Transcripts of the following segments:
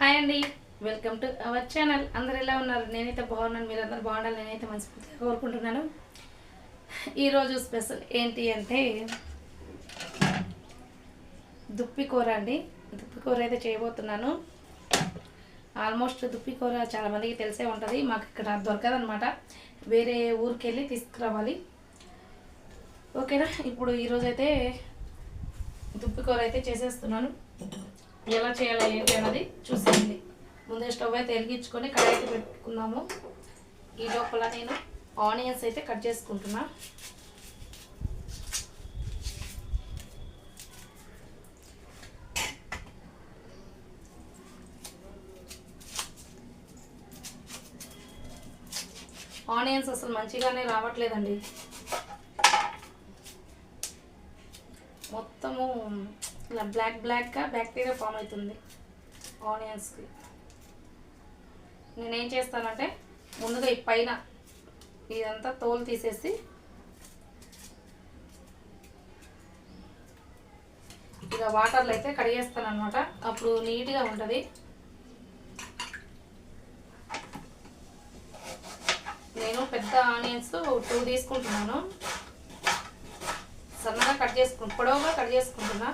Hi అండి. Welcome to our channel అందరు ఎలా ఉన్నారు? నేనైతే బాగున్నాను. మీరు అందరు బాగుండాలి నేనైతే మనస్ఫూర్తిగా కోరుకుంటున్నాను. ఈరోజు స్పెషల్ ఏంటి అంటే దుప్పి కూర అండి. దుప్పి కూర అయితే చేయబోతున్నాను. ఆల్మోస్ట్ దుప్పి కూర చాలా తెలిసే ఉంటుంది. మాకు ఇక్కడ దొరకదనమాట వేరే ఊరికి వెళ్ళి తీసుకురావాలి. ఓకేనా? ఇప్పుడు ఈరోజైతే దుప్పికూర దుప్పి కూర అయితే చేసేస్తున్నాను. ఎలా చేయాలి ఏంటి అన్నది చూసేయండి. ముందే స్టవ్ అయితే వెలిగించుకొని కడాయి అయితే పెట్టుకున్నాము ఈ లోపల నేను ఆనియన్స్ అయితే కట్ చేసుకుంటున్నా. ఆనియన్స్ అసలు మంచిగానే రావట్లేదండి. మొత్తము ఇలా బ్లాక్ బ్లాక్గా బ్యాక్టీరియా ఫామ్ అవుతుంది. ఆనియన్స్కి నేనేం చేస్తానంటే ముందుగా ఈ పైన ఇదంతా తోలు తీసేసి ఇక వాటర్లో అయితే కడిగేస్తాను అనమాట అప్పుడు నీట్గా ఉంటుంది. నేను పెద్ద ఆనియన్స్ టూ తీసుకుంటున్నాను. సన్నగా కట్ చేసుకుంటు పొడవుగా కట్ చేసుకుంటున్నా.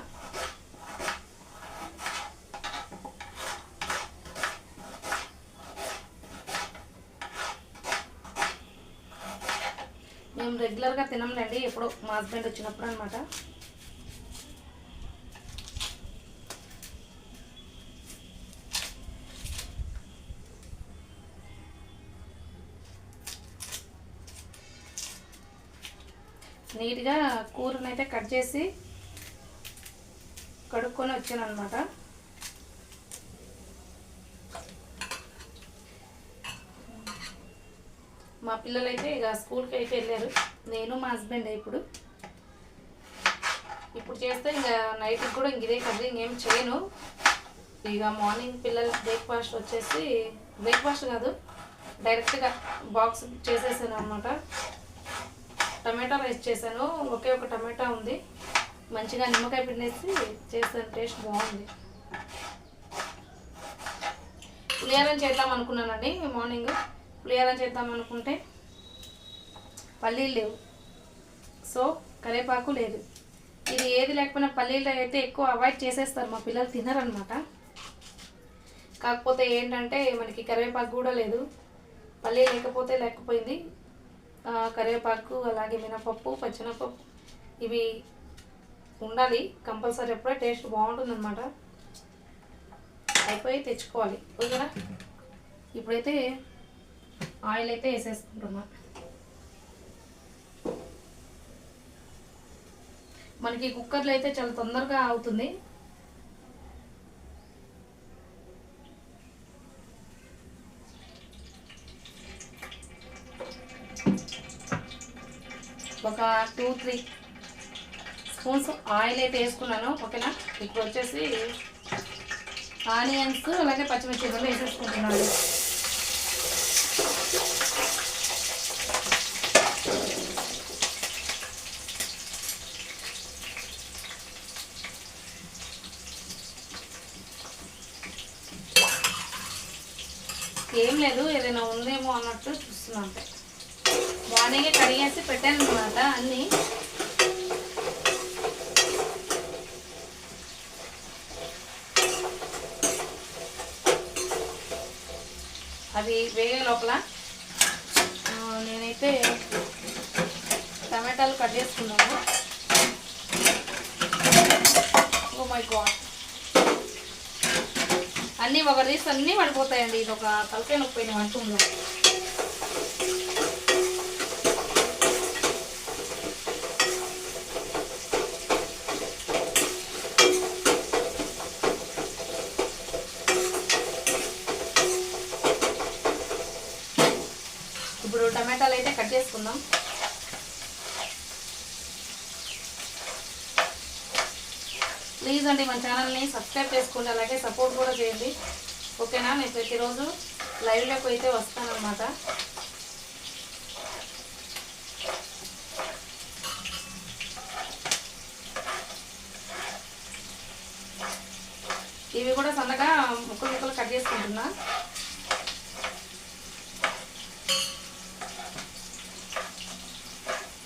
రెగ్యులర్గా తినంలేండి ఎప్పుడు మా హస్బెండ్ వచ్చినప్పుడు అనమాట నీట్గా కూరనైతే కట్ చేసి కడుక్కొని వచ్చాను అనమాట మా పిల్లలు అయితే ఇక స్కూల్కి అయితే వెళ్ళారు. నేను మా హస్బెండ్ ఇప్పుడు. ఇప్పుడు చేస్తే ఇంకా నైట్కి కూడా ఇంక ఇదే కర్రీ ఇంకేం చేయను. ఇక మార్నింగ్ పిల్లల బ్రేక్ఫాస్ట్ వచ్చేసి బ్రేక్ఫాస్ట్ కాదు డైరెక్ట్గా బాక్స్ చేసేసాను అనమాట టమాటా రైస్ చేశాను. ఒకే ఒక టమాటా ఉంది. మంచిగా నిమ్మకాయ పిండేసి చేశాను. టేస్ట్ బాగుంది. పులిహారం చేద్దాం అనుకున్నానండి మార్నింగ్. పులిహారం చేద్దాం అనుకుంటే పల్లీలు లేవు. సో కరివేపాకు లేదు. ఇది ఏది లేకపోయినా పల్లీలు అయితే ఎక్కువ అవాయిడ్ చేసేస్తారు. మా పిల్లలు తినరనమాట కాకపోతే ఏంటంటే మనకి కరివేపాకు కూడా లేదు. పల్లీ లేకపోతే లేకపోయింది. కరివేపాకు అలాగే మినపప్పు పచ్చినపప్పు ఇవి ఉండాలి. కంపల్సరీ ఎప్పుడే టేస్ట్ బాగుంటుందన్నమాట. అయిపోయి తెచ్చుకోవాలి. ఓకేనా? ఇప్పుడైతే ఆయిల్ అయితే వేసేసుకుంటున్నా. మనకి కుక్కర్లో అయితే చాలా తొందరగా అవుతుంది. ఒక టూ త్రీ స్పూన్స్ ఆయిల్ అయితే వేసుకున్నాను ఓకేనా? ఇప్పుడు వచ్చేసి ఆనియన్స్ అలాగే పచ్చిమిర్చి కూడా వేసేసుకుంటున్నాను ఏం లేదు ఏదైనా ఉందేమో అన్నట్టు మార్నింగే కడిగేసి పెట్టాను అనమాట అన్నీ. అవి వేగే లోపల నేనైతే టమాటాలు కట్ చేసుకున్నాను. Oh my god. అన్నీ ఒక తీసి అన్నీ పడిపోతాయండి. ఇది ఒక తలకాయ నొప్పి వంటుందో ఇప్పుడు టమాటాలు అయితే ప్లీజ్ అండి మన ఛానల్ని సబ్స్క్రైబ్ చేసుకోండి అలాగే సపోర్ట్ కూడా చేయండి. ఓకేనా? నేను ప్రతిరోజు లైవ్లోకి అయితే వస్తానన్నమాట. ఇవి కూడా సన్నగా ముక్కలు ముక్కలు కట్ చేసుకుంటున్నా.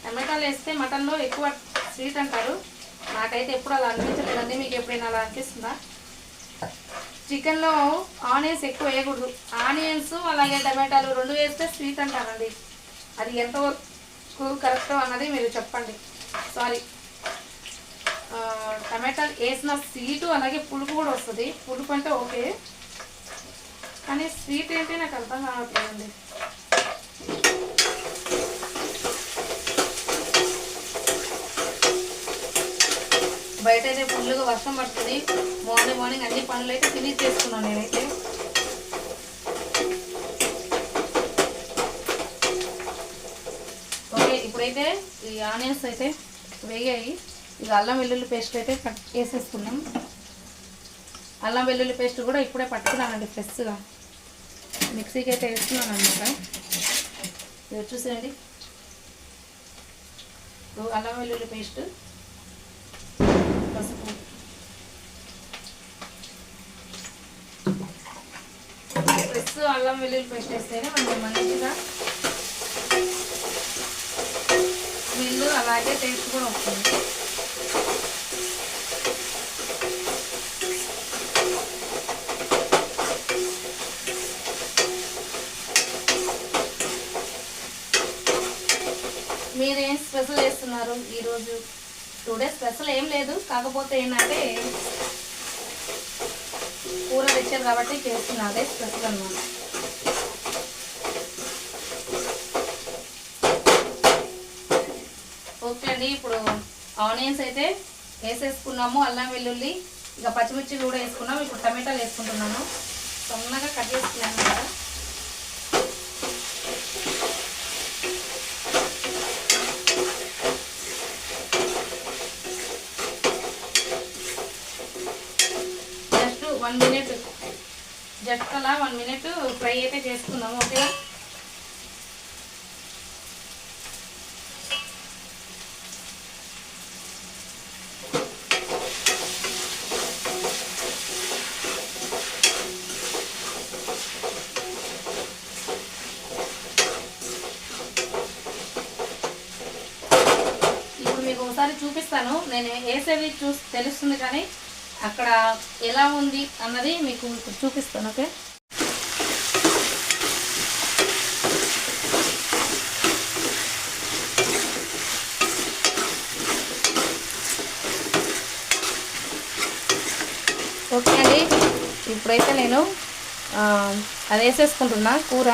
టమాటాలు వేస్తే మటన్లో ఎక్కువ స్వీట్ అంటారు. నాకైతే ఎప్పుడు అలా అనిపించలేదండి మీకు ఎప్పుడైనా అలా అనిపిస్తుందా? చికెన్లో ఆనియన్స్ ఎక్కువ వేయకూడదు. ఆనియన్స్ అలాగే టమాటాలు రెండు వేస్తే స్వీట్ అంటారండి. అది ఎంతవరకు కరెక్ట్ అన్నది మీరు చెప్పండి. సారీ. టమాటాలు వేసిన స్వీటు అలాగే పులుపు కూడా వస్తుంది. పులుపు అంటే ఓకే. కానీ స్వీట్ ఏంటి నాకు అర్థం కావట్లేదండి. బయట అయితే ఫుల్గా వర్షం పడుతుంది. మార్నింగ్ మార్నింగ్ అన్ని పనులు అయితే ఫినిష్ చేసుకున్నాను నేనైతే. ఓకే ఇప్పుడైతే ఈ ఆనియన్స్ అయితే వేగాయి. ఇక అల్లం వెల్లుల్లి పేస్ట్ అయితే కట్ వేసేసుకున్నాం అల్లం వెల్లుల్లి పేస్ట్ కూడా ఇప్పుడే పట్టుకున్నానండి ఫ్రెష్గా. మిక్సీకి అయితే వేస్తున్నాను అనమాట ఇది చూసేయండి. అల్లం వెల్లుల్లి పేస్ట్ పసుపు ఫ్రెష్ అల్లం వెల్లుల్లి పేస్ట్ వేస్తేనే మనకి మంచిగా స్మెల్ అలాగే టేస్ట్ కూడా వస్తుంది. మీరేం స్పెషల్ చేస్తున్నారు? ఈరోజు టూ డేస్ స్పెషల్ ఏం లేదు. కాకపోతే ఏంటంటే కూర తెచ్చాను కాబట్టి చేస్తున్నా అదే స్పెషల్ అన్నమాట. ఓకే అండి ఇప్పుడు ఆనియన్స్ అయితే వేసేసుకున్నాము అల్లం వెల్లుల్లి ఇక పచ్చిమిర్చి కూడా వేసుకున్నాము ఇప్పుడు టమాటాలు వేసుకుంటున్నాను సొన్నగా కట్ చేసుకున్నాను కదా జస్ట్ వన్ మినిట్ జస్ట్ అలా వన్ మినిట్ ఫ్రై అయితే చేసుకుందాము ఓకేనా ఇప్పుడు మీకు ఒకసారి చూపిస్తాను నేను వేసేది చూ తెలుస్తుంది కానీ అక్కడ ఎలా ఉంది అన్నది మీకు ఇప్పుడు చూపిస్తాను ఓకే? ఓకే అండి. ఇప్పుడైతే నేను అది వేసేసుకుంటున్నా కూర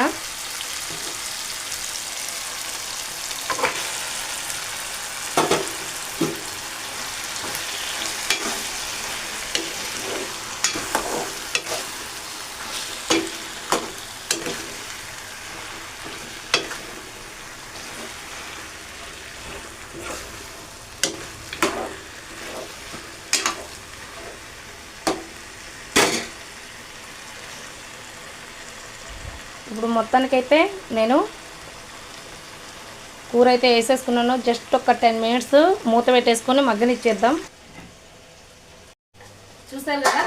ఇప్పుడు మొత్తానికైతే నేను కూర అయితే వేసేసుకున్నాను. జస్ట్ ఒక టెన్ మినిట్స్ మూత పెట్టేసుకొని మగ్గనిచ్చేద్దాం. చూసారు కదా?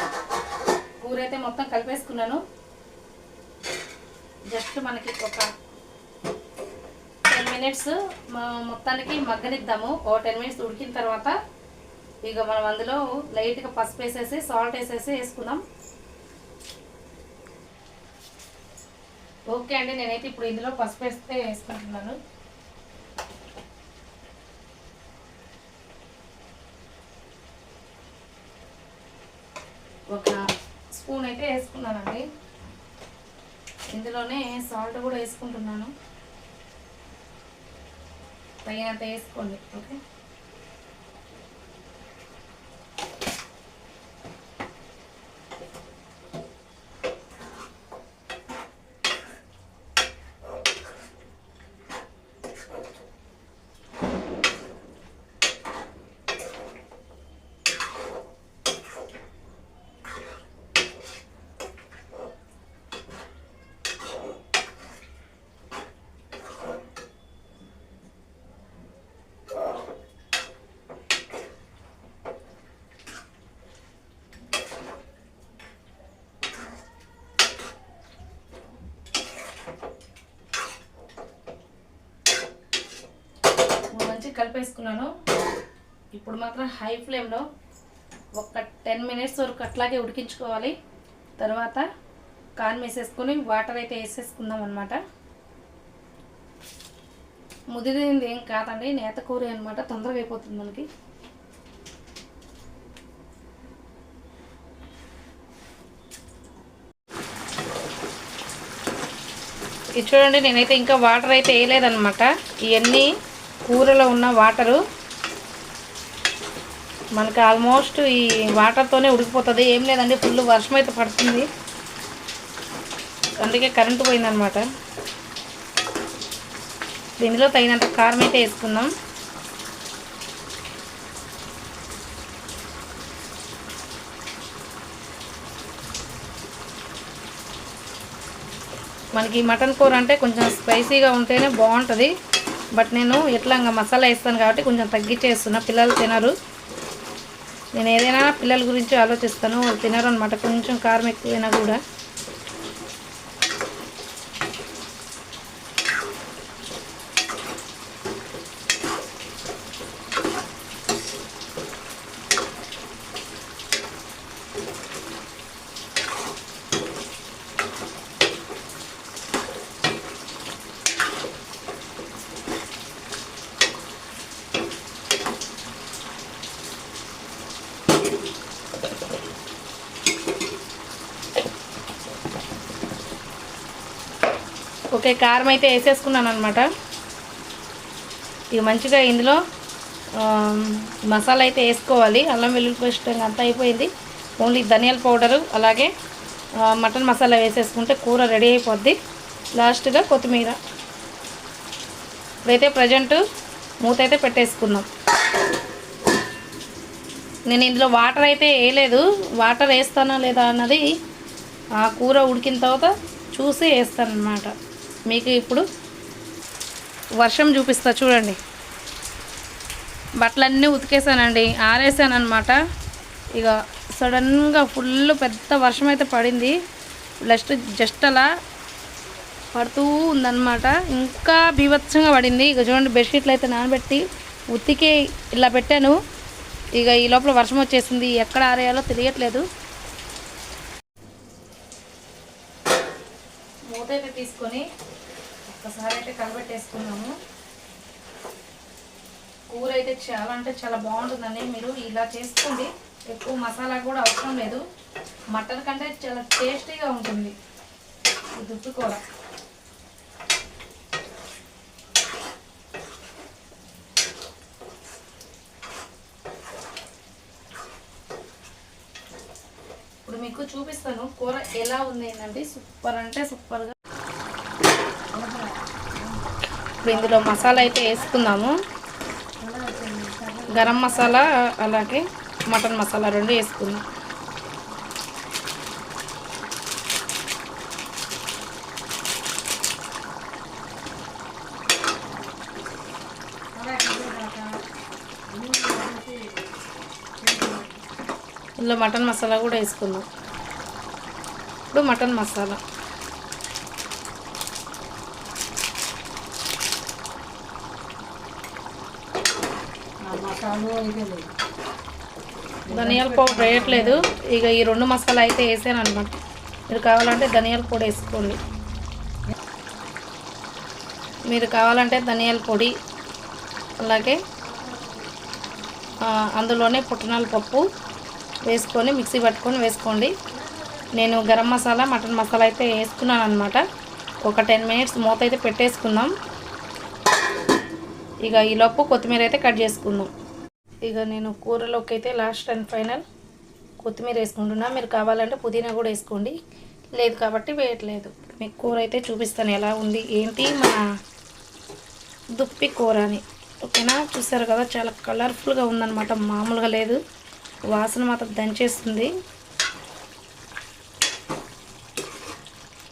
కూర అయితే మొత్తం కలిపేసుకున్నాను. జస్ట్ మనకి ఒక టెన్ మినిట్స్ మొత్తానికి మగ్గనిద్దాము. ఓ టెన్ మినిట్స్ ఉడికిన తర్వాత ఇక మనం అందులో లైట్గా పసుపు వేసేసి సాల్ట్ వేసేసి వేసుకుందాం. ఓకే అండి నేనైతే ఇప్పుడు ఇందులో పసుపు వేస్తే వేసుకుంటున్నాను. ఒక స్పూన్ అయితే వేసుకున్నానండి. ఇందులోనే సాల్ట్ కూడా వేసుకుంటున్నాను. తగినంత వేసుకోండి ఓకే? కలిపేసుకున్నాను. ఇప్పుడు మాత్రం హై ఫ్లేమ్లో ఒక టెన్ మినిట్స్ వరకు అట్లాగే ఉడికించుకోవాలి. తర్వాత కాన్ వేసేసుకొని వాటర్ అయితే వేసేసుకుందాం అనమాట ముదిరింది ఏం కాదండి నేత కూర అనమాట తొందరగా అయిపోతుంది మనకి. ఇది చూడండి నేనైతే ఇంకా వాటర్ అయితే వేయలేదనమాట ఇవన్నీ కూరలో ఉన్న వాటరు మనకి ఆల్మోస్ట్ ఈ వాటర్తోనే ఉడికిపోతుంది. ఏం లేదండి ఫుల్ వర్షం అయితే పడుతుంది. అందుకే కరెంటు పోయిందనమాట. దీనిలో తగినంత కారం అయితే వేసుకుందాం. మనకి మటన్ కూర అంటే కొంచెం స్పైసీగా ఉంటేనే బాగుంటుంది. బట్ నేను ఎట్లా ఇంకా మసాలా వేస్తాను కాబట్టి కొంచెం తగ్గించేస్తున్నా. పిల్లలు తినరు. నేను ఏదైనా పిల్లల గురించి ఆలోచిస్తాను. వాళ్ళు తినరు అనమాట కొంచెం కారం ఎక్కువైనా కూడా. ఓకే కారం అయితే వేసేసుకున్నాను అనమాట ఇక మంచిగా ఇందులో మసాలా అయితే వేసుకోవాలి. అల్లం వెల్లుల్లి పేస్ట్ అంతా అయిపోయింది. ఓన్లీ ధనియాల పౌడరు అలాగే మటన్ మసాలా వేసేసుకుంటే కూర రెడీ అయిపోద్ది. లాస్ట్గా కొత్తిమీర. ఇప్పుడైతే ప్రజెంట్ మూత అయితే పెట్టేసుకున్నాం. నేను ఇందులో వాటర్ అయితే వేయలేదు. వాటర్ వేస్తానా లేదా అన్నది ఆ కూర ఉడికిన తర్వాత చూసి వేస్తాను అనమాట మీకు ఇప్పుడు వర్షం చూపిస్తా చూడండి. బట్టలన్నీ ఉతికేసానండి ఆరేసాను అనమాట ఇక సడన్గా ఫుల్ పెద్ద వర్షం అయితే పడింది. జస్ట్ జస్ట్ అలా పడుతూ ఉందన్నమాట. ఇంకా బీభత్సంగా పడింది. ఇక చూడండి బెడ్షీట్లు అయితే నానబెట్టి ఉతికి ఇలా పెట్టాను. ఇక ఈ లోపల వర్షం వచ్చేసింది. ఎక్కడ ఆరేయాలో తెలియట్లేదు. మూత అయితే తీసుకొని ఒక్కసారి అయితే కలబెట్టేసుకున్నాము. కూర అయితే చాలా అంటే చాలా బాగుంటుందండి మీరు ఇలా చేసుకోండి. ఎక్కువ మసాలా కూడా అవసరం లేదు. మటన్ కంటే చాలా టేస్టీగా ఉంటుంది ఈ దుట్టు కూర. ఇప్పుడు మీకు చూపిస్తాను కూర ఎలా ఉంది ఏంటంటే సూపర్ అంటే సూపర్గా ఇప్పుడు ఇందులో మసాలా అయితే వేసుకుందాము. గరం మసాలా అలాగే మటన్ మసాలా రెండు వేసుకుందాం. ఇందులో మటన్ మసాలా కూడా వేసుకుందాం. ఇప్పుడు మటన్ మసాలా. ధనియాల పౌడర్ వేయట్లేదు. ఇక ఈ రెండు మసాలా అయితే వేసాను అనమాట మీరు కావాలంటే ధనియాల పొడి వేసుకోండి. మీరు కావాలంటే ధనియాల పొడి అలాగే అందులోనే పుట్టినాల పప్పు వేసుకొని మిక్సీ పట్టుకొని వేసుకోండి. నేను గరం మసాలా మటన్ మసాలా అయితే వేసుకున్నాను అనమాట ఒక టెన్ మినిట్స్ మూత అయితే పెట్టేసుకుందాం. ఇక ఈలోపు కొత్తిమీర అయితే కట్ చేసుకుందాం. ఇక నేను కూరలోకి అయితే లాస్ట్ అండ్ ఫైనల్ కొత్తిమీర వేసుకుంటున్నా. మీరు కావాలంటే పుదీనా కూడా వేసుకోండి. లేదు కాబట్టి వేయట్లేదు. మీకు కూర అయితే చూపిస్తాను ఎలా ఉంది ఏంటి మన దుప్పి కూర అని. ఓకేనా? చూసారు కదా చాలా కలర్ఫుల్గా ఉందన్నమాట. మామూలుగా లేదు. వాసన మాత్రం దంచేస్తుంది.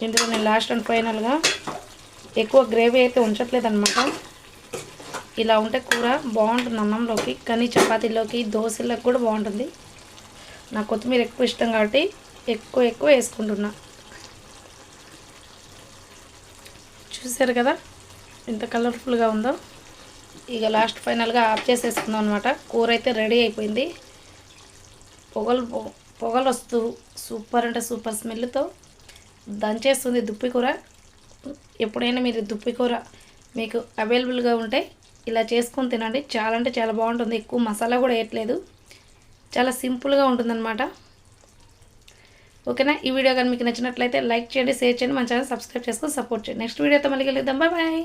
ఇందులో నేను లాస్ట్ అండ్ ఫైనల్గా ఎక్కువ గ్రేవీ అయితే ఉంచట్లేదు అనమాట ఇలా ఉంటే కూర బాగుంటుంది అన్నంలోకి కానీ చపాతీలోకి దోశలకు కూడా బాగుంటుంది. నాకు కొత్తిమీర ఎక్కువ ఇష్టం కాబట్టి ఎక్కువ ఎక్కువ వేసుకుంటున్నా. చూసారు కదా ఎంత కలర్ఫుల్గా ఉందో? ఇక లాస్ట్ ఫైనల్గా ఆఫ్ చేసేసుకుందాం అనమాట కూర అయితే రెడీ అయిపోయింది. పొగలు పొ- పొగలు వస్తూ సూపర్ అంటే సూపర్ స్మెల్తో దంచేస్తుంది దుప్పి కూర. ఎప్పుడైనా మీరు దుప్పి కూర మీకు అవైలబుల్గా ఉంటే ఇలా చేసుకొని తినండి. చాలా అంటే చాలా బాగుంటుంది. ఎక్కువ మసాలా కూడా వేయట్లేదు. చాలా సింపుల్గా ఉంటుందన్నమాట. ఓకేనా? ఈ వీడియో కానీ మీకు నచ్చినట్లయితే లైక్ చేయండి షేర్ చేయండి మన ఛానల్ సబ్స్క్రైబ్ చేసుకొని సపోర్ట్ చేయండి. నెక్స్ట్ వీడియోతో మళ్ళీ కలుద్దాం. Bye bye.